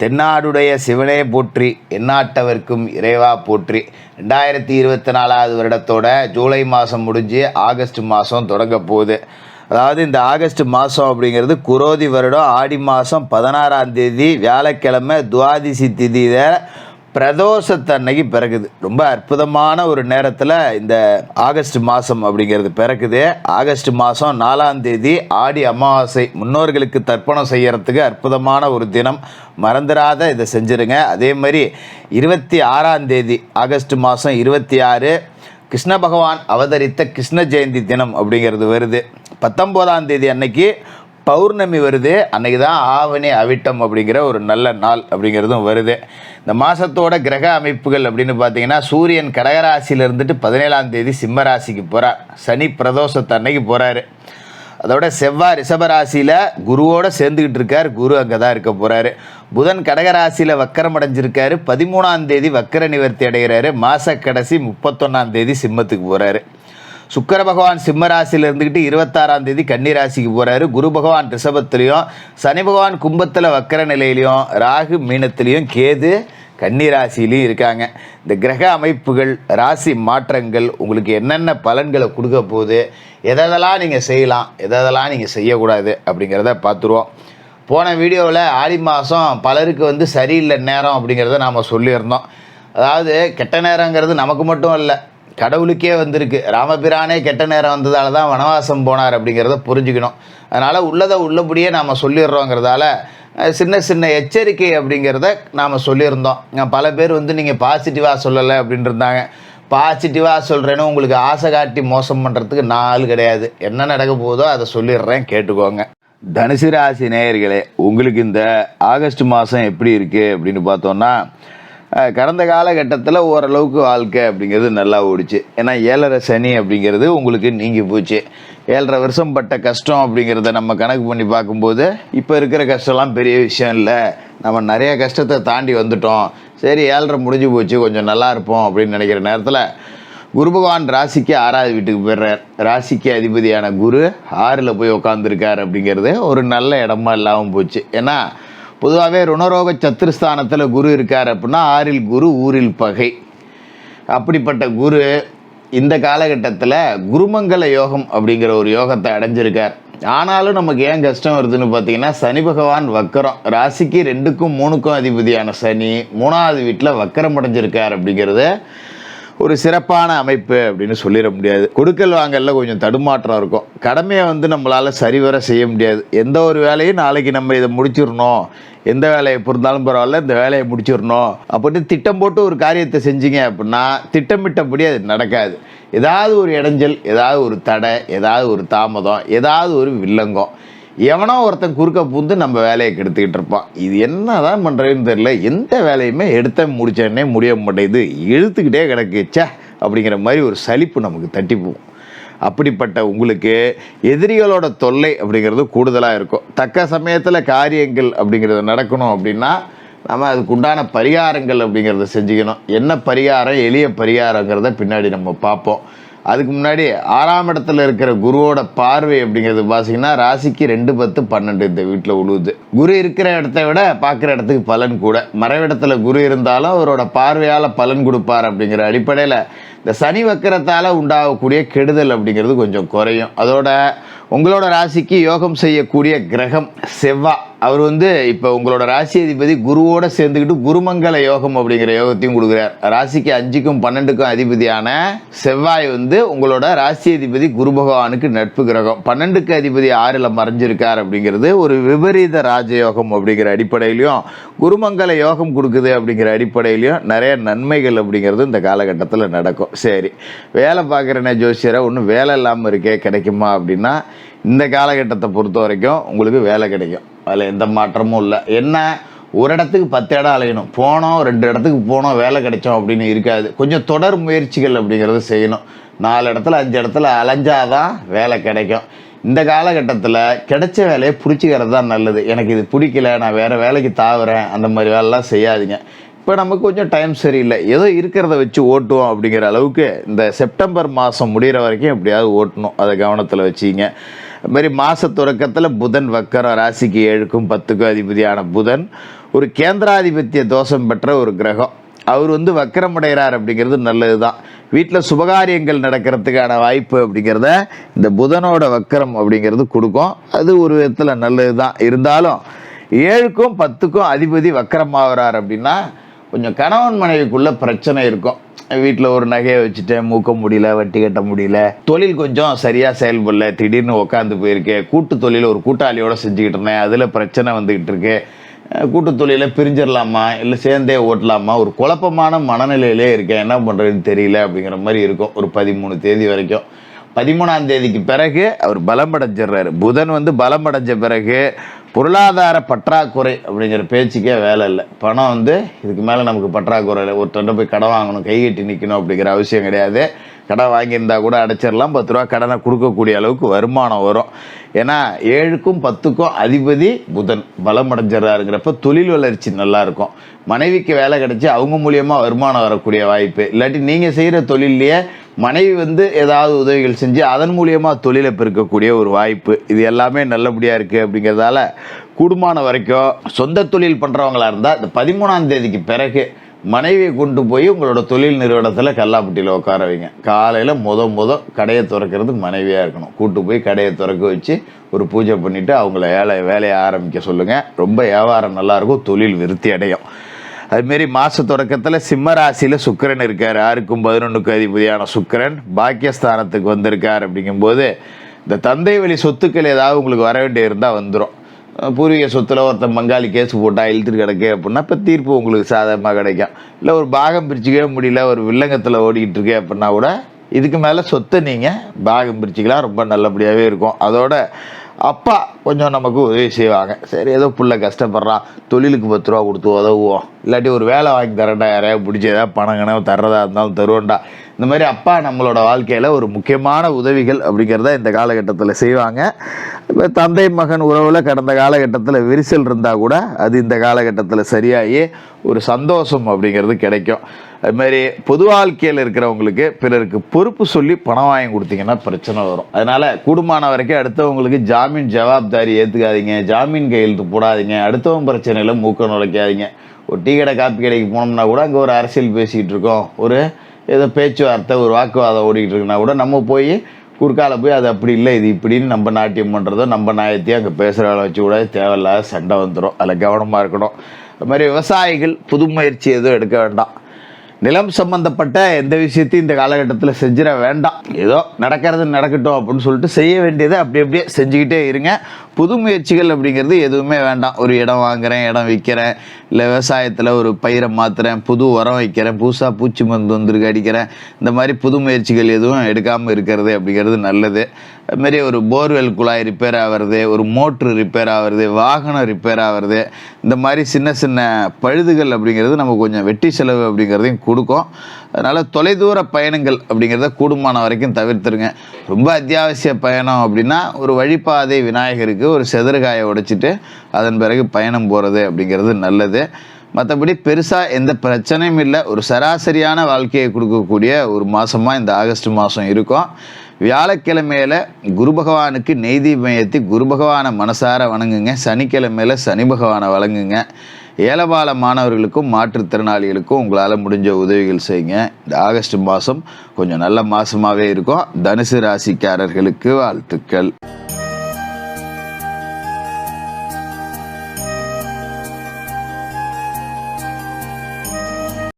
தென்னாடுடைய சிவனே போற்றி எந்நாட்டவர்க்கும் இறைவா போற்றி. ரெண்டாயிரத்தி இருபத்தி நாலாவது வருடத்தோட ஜூலை மாதம் முடிஞ்சு ஆகஸ்ட் மாதம் தொடங்க போகுது. அதாவது இந்த ஆகஸ்ட் மாதம் அப்படிங்கிறது குரோதி வருடம் ஆடி மாதம் பதினாறாம் தேதி வியாழக்கிழமை துவாதிசி திதியில் பிரதோஷத்தன்னைக்கு பிறகுது. ரொம்ப அற்புதமான ஒரு நேரத்தில் இந்த ஆகஸ்ட் மாதம் அப்படிங்கிறது பிறக்குது. ஆகஸ்ட் மாதம் நாலாம் தேதி ஆடி அமாவாசை. முன்னோர்களுக்கு தர்ப்பணம் செய்யறதுக்கு அற்புதமான ஒரு தினம். மறந்துடாத இதை செஞ்சுருங்க. அதே மாதிரி இருபத்தி ஆறாம் தேதி ஆகஸ்ட் மாதம் இருபத்தி ஆறு கிருஷ்ண பகவான் அவதரித்த கிருஷ்ண ஜெயந்தி தினம் அப்படிங்கிறது வருது. பத்தொம்போதாம் தேதி அன்னைக்கு பௌர்ணமி வருது அன்னைக்கு தான் ஆவணி அவிட்டம் அப்படிங்கிற ஒரு நல்ல நாள் அப்படிங்கிறதும் வருது. இந்த மாதத்தோட கிரக அமைப்புகள் அப்படின்னு பார்த்தீங்கன்னா சூரியன் கடகராசியில் இருந்துட்டு பதினேழாம் தேதி சிம்ம ராசிக்கு போகிறார் சனி பிரதோஷத்து அன்னைக்கு போகிறாரு அதோட செவ்வாய் ரிஷபராசியில் குருவோட சேர்ந்துக்கிட்டு இருக்கார். குரு அங்கே தான் இருக்க போகிறாரு புதன் கடகராசியில் வக்கரம் அடைஞ்சிருக்காரு. பதிமூணாம் தேதி வக்கர நிவர்த்தி அடைகிறாரு. மாத கடைசி முப்பத்தொன்னாம் தேதி சிம்மத்துக்கு போகிறாரு சுக்கர பகவான் சிம்ம ராசியில் இருந்துக்கிட்டு இருபத்தாறாம் தேதி கன்னி ராசிக்கு போகிறாரு குரு பகவான் ரிஷபத்துலேயும் சனி பகவான் கும்பத்தில் வக்கர நிலையிலையும் ராகு மீனத்துலேயும் கேது கன்னி ராசியிலையும் இருக்காங்க. இந்த கிரக அமைப்புகள் ராசி மாற்றங்கள் உங்களுக்கு என்னென்ன பலன்களை கொடுக்க போகுது எதெல்லாம் நீங்கள் செய்யலாம் எதெல்லாம் நீங்கள் செய்யக்கூடாது அப்படிங்கிறத பார்த்துருவோம். போன வீடியோவில் ஆடி மாதம் பலருக்கு வந்து சரியில்லை நேரம் அப்படிங்கிறத நாம் சொல்லியிருந்தோம். அதாவது கெட்ட நேரங்கிறது நமக்கு மட்டும் இல்லை கடவுளுக்கே வந்திருக்கு. ராமபிரானே கெட்ட நேரம் வந்ததால தான் வனவாசம் போனார் அப்படிங்கிறத புரிஞ்சுக்கணும். அதனால் உள்ளதை உள்ளபடியே நாம் சொல்லிடுறோங்கிறதால சின்ன சின்ன எச்சரிக்கை அப்படிங்கிறத நாம் சொல்லியிருந்தோம். பல பேர் வந்து நீங்கள் பாசிட்டிவாக சொல்லலை அப்படின்னு இருந்தாங்க பாசிட்டிவாக சொல்கிறேன்னு உங்களுக்கு ஆசை காட்டி மோசம் பண்ணுறதுக்கு நாள் கிடையாது. என்ன நடக்க போதோ அதை சொல்லிடுறேன் கேட்டுக்கோங்க. தனுசு ராசி நேயர்களே உங்களுக்கு இந்த ஆகஸ்ட் மாதம் எப்படி இருக்குது அப்படின்னு பார்த்தோன்னா கடந்த காலகட்டத்தில் ஓரளவுக்கு வாழ்க்கை அப்படிங்கிறது நல்லா ஓடிச்சு. ஏன்னா ஏழரை சனி அப்படிங்கிறது உங்களுக்கு நீங்கி போச்சு. ஏழரை வருஷம் பட்ட கஷ்டம் அப்படிங்கிறத நம்ம கணக்கு பண்ணி பார்க்கும்போது இப்போ இருக்கிற கஷ்டம்லாம் பெரிய விஷயம் இல்லை. நம்ம நிறைய கஷ்டத்தை தாண்டி வந்துட்டோம். சரி ஏழரை முடிஞ்சு போச்சு கொஞ்சம் நல்லா இருப்போம் அப்படின்னு நினைக்கிற நேரத்தில் குரு பகவான் ராசிக்கு ஆறாவது வீட்டுக்கு போயிடுறார். ராசிக்கு அதிபதியான குரு ஆறில் போய் உட்காந்துருக்கார் அப்படிங்கிறது ஒரு நல்ல இடமா இல்லாமல் போச்சு. ஏன்னா பொதுவாகவே ருணரோக சத்துருஸ்தானத்தில் குரு இருக்கார் அப்படின்னா ஆறில் குரு ஊரில் பகை. அப்படிப்பட்ட குரு இந்த காலகட்டத்தில் குருமங்கல யோகம் அப்படிங்கிற ஒரு யோகத்தை அடைஞ்சிருக்கார். ஆனாலும் நமக்கு ஏன் கஷ்டம் வருதுன்னு பார்த்தீங்கன்னா சனி பகவான் வக்கரம். ராசிக்கு ரெண்டுக்கும் மூணுக்கும் அதிபதியான சனி மூணாவது வீட்டில் வக்கரம் அடைஞ்சிருக்கார் அப்படிங்கிறது ஒரு சிறப்பான அமைப்பு அப்படின்னு சொல்லிட முடியாது. கொடுக்கல் வாங்கல கொஞ்சம் தடுமாற்றம் இருக்கும். கடமையை வந்து நம்மளால் சரிவர செய்ய முடியாது. எந்த ஒரு வேலையும் நாளைக்கு நம்ம இதை முடிச்சிடணும். எந்த வேலையை பொருந்தாலும் பரவாயில்ல இந்த வேலையை முடிச்சிடணும். அப்படின்னு திட்டம் போட்டு ஒரு காரியத்தை செஞ்சீங்க அப்படின்னா திட்டமிட்டபடி அது நடக்காது. ஏதாவது ஒரு இடைஞ்சல் ஏதாவது ஒரு தடை ஏதாவது ஒரு தாமதம் ஏதாவது ஒரு வில்லங்கம். எவனோ ஒருத்தன் குறுக்க பூந்து நம்ம வேலையை கெடுத்துக்கிட்டு இருப்பான். இது என்ன தான் பண்ணுறதுன்னு தெரியல. எந்த வேலையுமே எடுத்த முடிச்சேன்னே முடிய மாட்டேங்குது. இழுத்துக்கிட்டே கிடக்குச்சே அப்படிங்கிற மாதிரி ஒரு சலிப்பு நமக்கு தட்டிப்போம். அப்படிப்பட்ட உங்களுக்கு எதிரிகளோட தொல்லை அப்படிங்கிறது கூடுதலாக இருக்கும். தக்க சமயத்தில் காரியங்கள் அப்படிங்கிறது நடக்கணும் அப்படின்னா நம்ம அதுக்கு உண்டான பரிகாரங்கள் அப்படிங்கிறத செஞ்சுக்கணும். என்ன பரிகாரம்? எளிய பரிகாரங்கிறத பின்னாடி நம்ம பார்ப்போம். அதுக்கு முன்னாடி ஆறாம் இடத்துல இருக்கிற குருவோட பார்வை அப்படிங்கிறது பார்த்தீங்கன்னா ராசிக்கு ரெண்டு பத்து பன்னெண்டு இந்த வீட்டில் உழுவுது. குரு இருக்கிற இடத்த விட பார்க்குற இடத்துக்கு பலன் கூட. மறைவிடத்தில் குரு இருந்தாலும் அவரோட பார்வையால் பலன் கொடுப்பார் அப்படிங்கிற அடிப்படையில் இந்த சனி வக்கரத்தால் உண்டாகக்கூடிய கெடுதல் அப்படிங்கிறது கொஞ்சம் குறையும். அதோட உங்களோட ராசிக்கு யோகம் செய்யக்கூடிய கிரகம் செவ்வாய் அவர் வந்து இப்போ உங்களோட ராசி அதிபதி குருவோட சேர்ந்துக்கிட்டு குருமங்கல யோகம் அப்படிங்கிற யோகத்தையும் கொடுக்குறார். ராசிக்கு அஞ்சுக்கும் பன்னெண்டுக்கும் அதிபதியான செவ்வாய் வந்து உங்களோட ராசி அதிபதி குரு பகவானுக்கு நட்பு கிரகம். பன்னெண்டுக்கு அதிபதி ஆறில் மறைஞ்சிருக்கார் அப்படிங்கிறது ஒரு விபரீத ராஜயோகம் அப்படிங்கிற அடிப்படையிலையும் குருமங்கல யோகம் கொடுக்குது அப்படிங்கிற அடிப்படையிலையும் நிறைய நன்மைகள் அப்படிங்கிறது இந்த காலகட்டத்தில் நடக்கும். சரி வேலை பார்க்குறேன்னே ஜோசியரை ஒன்றும் வேலை இல்லாமல் இருக்கே கிடைக்குமா அப்படின்னா இந்த காலகட்டத்தை பொறுத்த வரைக்கும் உங்களுக்கு வேலை கிடைக்கும். அதில் எந்த மாற்றமும் இல்லை. என்ன? ஒரு இடத்துக்கு பத்து இடம் அலையணும். போனோம் ரெண்டு இடத்துக்கு போனோம் வேலை கிடைச்சோம் அப்படின்னு இருக்காது. கொஞ்சம் தொடர் முயற்சிகள் அப்படிங்கிறத செய்யணும். நாலு இடத்துல அஞ்சு இடத்துல அலைஞ்சாதான் வேலை கிடைக்கும். இந்த காலகட்டத்தில் கிடைச்ச வேலையை பிடிச்சிக்கிறது தான் நல்லது. எனக்கு இது பிடிக்கல நான் வேறு வேலைக்கு தாவுறேன் அந்த மாதிரி வேலைலாம் செய்யாதீங்க. இப்போ நமக்கு கொஞ்சம் டைம் சரியில்லை. ஏதோ இருக்கிறத வச்சு ஓட்டுவோம் அப்படிங்கிற அளவுக்கு இந்த செப்டம்பர் மாதம் முடிகிற வரைக்கும் எப்படியாவது ஓட்டணும். அதை கவனத்தில் வச்சிங்க மாதிரி மாத தொடக்கத்தில் புதன் வக்கரம் ராசிக்கு ஏழுக்கும் பத்துக்கும் அதிபதியான புதன் ஒரு கேந்திராதிபத்திய தோஷம் பெற்ற ஒரு கிரகம். அவர் வந்து வக்கரமடைகிறார் அப்படிங்கிறது நல்லது தான் வீட்டில் சுபகாரியங்கள் நடக்கிறதுக்கான வாய்ப்பு அப்படிங்கிறத இந்த புதனோட வக்கரம் அப்படிங்கிறது கொடுக்கும். அது ஒரு விதத்தில் நல்லது தான் இருந்தாலும் ஏழுக்கும் பத்துக்கும் அதிபதி வக்கரமாகிறார் அப்படின்னா கொஞ்சம் கணவன் மனைவிக்குள்ள பிரச்சனை இருக்கும். வீட்டில் ஒரு நகையை வச்சுட்டேன் மூக்க முடியல வட்டி கட்ட முடியல. தொழில் கொஞ்சம் சரியாக செயல்படல. திடீர்னு உட்காந்து போயிருக்கேன் கூட்டு தொழில் ஒரு கூட்டாளியோடு செஞ்சுக்கிட்டு இருந்தேன். அதில் பிரச்சனை வந்துக்கிட்டு இருக்கு. கூட்டு தொழிலை பிரிஞ்சிடலாமா? இல்லை சேர்ந்தே ஓட்டலாமா? ஒரு குழப்பமான மனநிலையிலே இருக்கேன். என்ன பண்ணுறதுன்னு தெரியல அப்படிங்கிற மாதிரி இருக்கும். ஒரு பதிமூணு தேதி வரைக்கும். பதிமூணாம் தேதிக்கு பிறகு அவர் பலமடைஞ்சிடுறாரு. புதன் வந்து பலமடைஞ்ச பிறகு பொருளாதார பற்றாக்குறை அப்படிங்கிற பேச்சுக்கே வேலை இல்லை. பணம் வந்து இதுக்கு மேலே நமக்கு பற்றாக்குறை இல்லை. ஒருத்தண்ட போய் கடன் வாங்கணும் கை கட்டி நிற்கணும் அப்படிங்கிற அவசியம் கிடையாது. கடன் வாங்கியிருந்தா கூட அடைச்சிடலாம். பத்து ரூபா கடனை கொடுக்கக்கூடிய அளவுக்கு வருமானம் வரும். ஏன்னா ஏழுக்கும் பத்துக்கும் அதிபதி புதன் பலம் அடைஞ்சிடறாருங்கிறப்ப தொழில் வளர்ச்சி நல்லாயிருக்கும். மனைவிக்கு வேலை கிடைச்சி அவங்க மூலியமாக வருமானம் வரக்கூடிய வாய்ப்பு. இல்லாட்டி நீங்கள் செய்கிற தொழிலையே மனைவி வந்து ஏதாவது உதவிகள் செஞ்சு அதன் மூலியமாக தொழிலை பெருக்கக்கூடிய ஒரு வாய்ப்பு. இது எல்லாமே நல்லபடியாக இருக்குது அப்படிங்கிறதால கூடுமான வரைக்கும் சொந்த தொழில் பண்ணுறவங்களாக இருந்தால் இந்த பதிமூணாம் தேதிக்கு பிறகு மனைவியை கொண்டு போய் உங்களோட தொழில் நிறுவனத்தில் கல்லாப்பட்டியில் உட்கார வைங்க. காலையில் முத முத கடையை திறக்கிறது மனைவியாக இருக்கணும். கூட்டு போய் கடையை திறக்க வச்சு ஒரு பூஜை பண்ணிவிட்டு அவங்கள வேலை வேலையை ஆரம்பிக்க சொல்லுங்கள் ரொம்ப வியாபாரம் நல்லாயிருக்கும் தொழில் விருத்தி அடையும். அதுமாரி மாத தொடக்கத்தில் சிம்ம ராசியில் சுக்கிரன் இருக்கார். ஆறுக்கும் பதினொன்றுக்கும் அதிபதியான சுக்கிரன் பாக்கியஸ்தானத்துக்கு வந்திருக்கார் அப்படிங்கும்போது இந்த தந்தை வழி சொத்துக்கள் ஏதாவது உங்களுக்கு வர வேண்டிய இருந்தால் வந்துடும் பூர்வீக சொத்தில் ஒருத்தன் பங்காளி கேஸ் போட்டால் இழுத்துட்டு கிடக்கு அப்படின்னா இப்போ தீர்ப்பு உங்களுக்கு சாதகமாக கிடைக்கும். இல்லை ஒரு பாகம் பிரிச்சுக்கவே முடியல ஒரு வில்லங்கத்தில் ஓடிக்கிட்டு இருக்கு அப்படின்னா கூட இதுக்கு மேலே சொத்தை நீங்கள் பாகம் பிரிச்சுக்கலாம். ரொம்ப நல்லபடியாகவே இருக்கும். அதோட அப்பா கொஞ்சம் நமக்கு உதவி செய்வாங்க. சரி ஏதோ பிள்ளை கஷ்டப்படுறான் தொழிலுக்கு பத்து ரூபா கொடுத்து உதவுவோம். இல்லாட்டி ஒரு வேலை வாங்கி தரேன்டா யாரையா பிடிச்சி ஏதாவது பணம் கணவு தர்றதா இருந்தாலும் தருவோண்டா இந்த மாதிரி அப்பா நம்மளோட வாழ்க்கையில் ஒரு முக்கியமான உதவிகள் அப்படிங்கிறத இந்த காலகட்டத்தில் செய்வாங்க. இப்போ தந்தை மகன் உறவில் கடந்த காலகட்டத்தில் விரிசல் இருந்தால் கூட அது இந்த காலகட்டத்தில் சரியாகி ஒரு சந்தோஷம் அப்படிங்கிறது கிடைக்கும். அது மாதிரி பொது வாழ்க்கையில் இருக்கிறவங்களுக்கு பிறருக்கு பொறுப்பு சொல்லி பணம் வாங்கி கொடுத்தீங்கன்னா பிரச்சனை வரும். அதனால் கூடுமான வரைக்கும் அடுத்தவங்களுக்கு ஜாமீன் ஜவாப்தாரி ஏற்றுக்காதீங்க ஜாமீன் கையெழுத்து போடாதீங்க. அடுத்தவங்க பிரச்சனையில் மூக்க நுழைக்காதீங்க. ஒரு டீ கடை காப்பி கடைக்கு போனோம்னா கூட அங்கே ஒரு அரசியல் பேசிகிட்டு இருக்கோம். ஒரு ஏதோ பேச்சுவார்த்தை ஒரு வாக்குவாதம் ஓடிக்கிட்டு இருக்குன்னா கூட நம்ம போய் குறுக்கால போய் அது அப்படி இல்லை இது இப்படின்னு நம்ம நாட்டியம் பண்ணுறதோ நம்ம நாயத்தையும் அங்கே பேசுகிற வேலை வச்சு கூட தேவையில்லாத சண்டை வந்துடும் அதில் கவனமாக இருக்கணும். அது மாதிரி விவசாயிகள் புது முயற்சி எதுவும் எடுக்க வேண்டாம். நிலம் சம்பந்தப்பட்ட எந்த விஷயத்தையும் இந்த காலகட்டத்தில் செஞ்சிட வேண்டாம். ஏதோ நடக்கிறது நடக்கட்டும் அப்படின்னு சொல்லிட்டு செய்ய வேண்டியதை அப்படி அப்படியே செஞ்சுக்கிட்டே இருங்க. புது முயற்சிகள் அப்படிங்கிறது எதுவுமே வேண்டாம். ஒரு இடம் வாங்குறேன் இடம் விற்கிறேன் இல்லை விவசாயத்தில் ஒரு பயிரை மாற்றுறேன் புது உரம் வைக்கிறேன் புதுசாக பூச்சி மருந்து வந்துருக்கு அடிக்கிறேன். இந்த மாதிரி புது முயற்சிகள் எதுவும் எடுக்காமல் இருக்கிறது அப்படிங்கிறது நல்லது. அதுமாரி ஒரு போர்வெல் குழாய் ரிப்பேர் ஆகிறது ஒரு மோட்ரு ரிப்பேர் ஆகிறது வாகனம் ரிப்பேர் ஆகிறது இந்த மாதிரி சின்ன சின்ன பழுதுகள் அப்படிங்கிறது நம்ம கொஞ்சம் வெட்டி செலவு அப்படிங்கிறதையும் கொடுக்கும். அதனால் தொலைதூர பயணங்கள் அப்படிங்கிறத கூடுமான வரைக்கும் தவிர்த்துருங்க. ரொம்ப அத்தியாவசிய பயணம் அப்படின்னா ஒரு வழிபாதை விநாயகருக்கு ஒரு செதறுகாயை உடைச்சிட்டு அதன் பிறகு பயணம் போகிறது அப்படிங்கிறது நல்லது. மற்றபடி பெருசாக எந்த பிரச்சனையும் இல்லை. ஒரு சராசரியான வாழ்க்கையை கொடுக்கக்கூடிய ஒரு மாதமாக இந்த ஆகஸ்ட் மாதம் இருக்கும். வியாழக்கிழமையில் குரு பகவானுக்கு நெய்தி ஏற்றி குரு பகவானை மனசார வணங்குங்க. சனிக்கிழமையில் சனி பகவானை வணங்குங்க ஏலபால மாணவர்களுக்கும் மாற்றுத்திறனாளிகளுக்கும் உங்களால் முடிஞ்ச உதவிகள் செய்யுங்க. இந்த ஆகஸ்ட் மாதம் கொஞ்சம் நல்ல மாதமாகவே இருக்கும். தனுசு ராசிக்காரர்களுக்கு வாழ்த்துக்கள்.